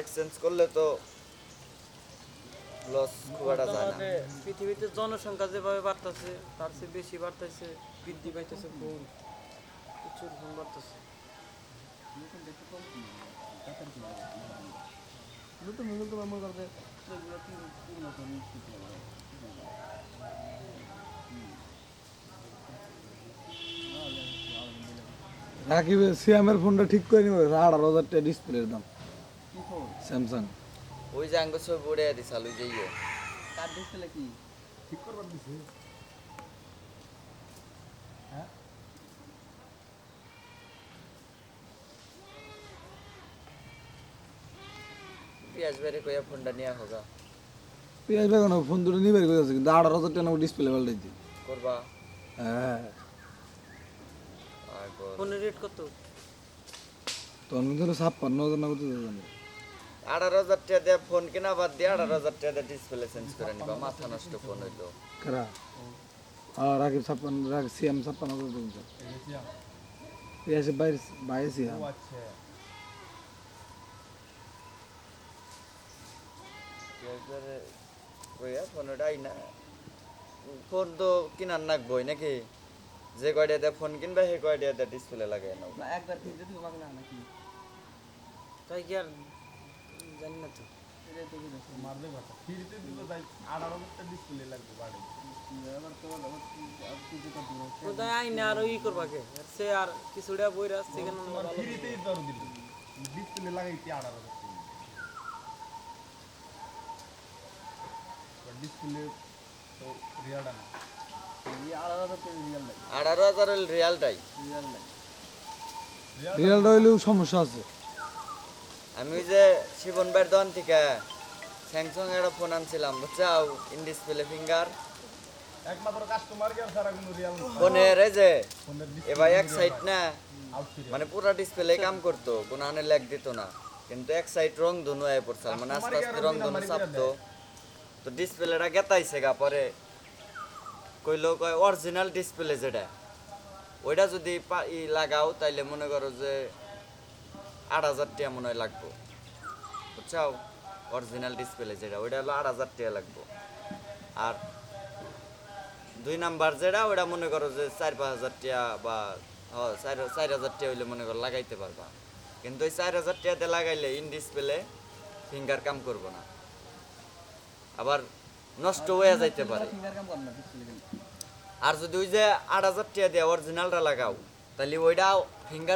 Exchange করলে তো loss খুব একটা যায় না। পৃথিবীতে জনসংখ্যা যেভাবে বাড়তেছে তার চেয়ে বেশি বাড়তেছে বৃদ্ধি পাইতেছে ফোন প্রচুর ফোন বাড়তেছে। নতুন নতুন তোমার মনে করবে রাকিবের সিয়ামের ফোনটা ঠিক করে নিবে আঠারো হাজার টাকা ডিসপ্লের দাম। স্যামসাং ওই যে আঙ্গ ছবি উড়ে দিছাল ওই যে ইয়ে। কার ডিসপ্লে কি? ঠিক করবার দিছে। পিয়াজ বেড়ে কইয়া ফোনটা নিয়ে হোগা। পেঁয়াজ বেগুন ফোন দুটো নিবে করে কিন্তু আঠারো হাজার টাকা ডিসপ্লে পাল্টাইছি করবা। হ্যাঁ। ফোনের রেট কত? তখন কিন্তু ছাপ্পান্ন হাজার না করতে জানি আঠারো হাজার টাকা দিয়ে ফোন কিনা বাদ দিয়ে আঠারো হাজার টাকা দিয়ে ডিসপ্লে চেঞ্জ করে নিবা মাথা নষ্ট ফোন হইল। কারা? হ্যাঁ রাকিব ছাপ্পান্ন রাকিব সিয়াম ছাপ্পান্ন হাজার টাকা পেঁয়াজ বাইরে বাইরে কইয়া ফোন ওটাই না ফোন তো কিনার নাকবই নাকি? যে কয়টা দিয়ে ফোন কিনবা সেই কয়টা দিয়ে ডিসপ্লে লাগাই নাও। না একবার কিনতে দিব বাংলা নাকি? তাই কি আর জানি না তো। এটাই তো কি দেখো মারবে কথা। ফ্রিতে দিল তাই আঠারো হাজার ডিসপ্লে লাগবে বাড়ি আর কোথায় আইনে আরও ই করবা কে? আর সে আর কিছুটা বই রাখছে সেখানে ফ্রিতেই ধরো দিল। ডিসপ্লে লাগাইতে হাজার ডিসপ্লে তো না। আঠারো হাজার রিয়ালটাই রিয়ালটা হইলেও সমস্যা আছে। আমি ওই যে শিবন ভাইয়ের দোকান থেকে স্যামসাং এর ফোন আনছিলাম বুঝছাও? ইন ডিসপ্লে ফিঙ্গার একমাত্র কাস্টমার কেয়ার ছাড়া কোনো রিয়াল ফোনের এই যে ফোনের এ ভাই এক সাইড না মানে পুরো ডিসপ্লে কাম করতো কোনো আনে ল্যাগ দিত না। কিন্তু এক সাইড রং ধনু হয়ে পড়ছে মানে আস্তে আস্তে রং ধনু চাপতো। তো ডিসপ্লেটা গেতাইছে গা পরে। কইলো, কয় অরিজিনাল ডিসপ্লে যেটা। ওইটা যদি ই লাগাও, তাইলে মনে করো যে আট হাজার টাকা মনে হয় লাগবো। বুঝছাও? অরিজিনাল ডিসপ্লে যেটা, ওইটা হলো আট হাজার টাকা লাগবো। আর দুই নাম্বার যেটা ওটা মনে করো যে চার পাঁচ হাজার টাকা বা চার চার হাজার টাকা হইলে মনে করো লাগাইতে পারবা। কিন্তু ওই চার হাজার টাকাতে লাগাইলে ইন ডিসপ্লে ফিঙ্গার কাম করব না। আবার নষ্ট হয়ে যাইতে পারে। আর যদি ওই যে আট হাজার টাকা দিয়ে অরিজিনালটা লাগাও, তাহলে ওইটা ফিঙ্গার